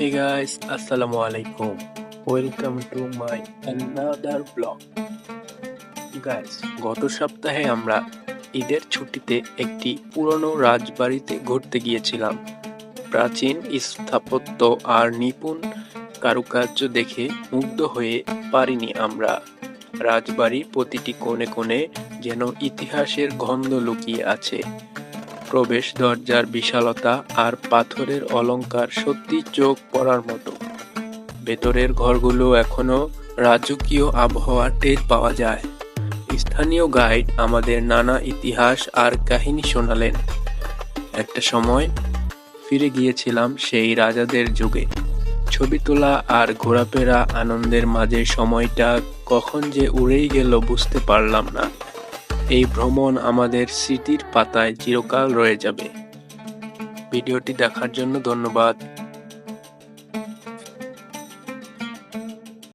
Hey guys, Assalamu alaikum. Welcome to my another vlog. Guys, গত সপ্তাহে আমরা ঈদের ছুটিতে একটি পুরনো রাজবাড়িতে ঘুরতে গিয়েছিলাম প্রাচীন স্থাপত্য আর নিপুণ কারুকার্য দেখে মুগ্ধ হয়ে পারিনি আমরা রাজবাড়ির প্রতিটি কোণে কোণে যেন ইতিহাসের গন্ধ লুকিয়ে আছে প্রবেশ দরজার বিশালতা আর পাথরের অলংকার সত্যি চোখ পড়ার মতো। ভেতরের ঘরগুলো এখনও রাজকীয় আবহাওয়া টের পাওয়া যায়। স্থানীয় গাইড আমাদের নানা ইতিহাস আর কাহিনী শোনালেন। একটা সময় ফিরে গিয়েছিলাম সেই রাজাদের যুগে। ছবি তোলা আর ঘোরাফেরা আনন্দের মাঝে সময়টা কখন যে উড়েই গেল বুঝতে পারলাম না। এই ভ্রমণ আমাদের স্মৃতির পাতায় চিরকাল রয়ে যাবে। ভিডিওটি দেখার জন্য ধন্যবাদ।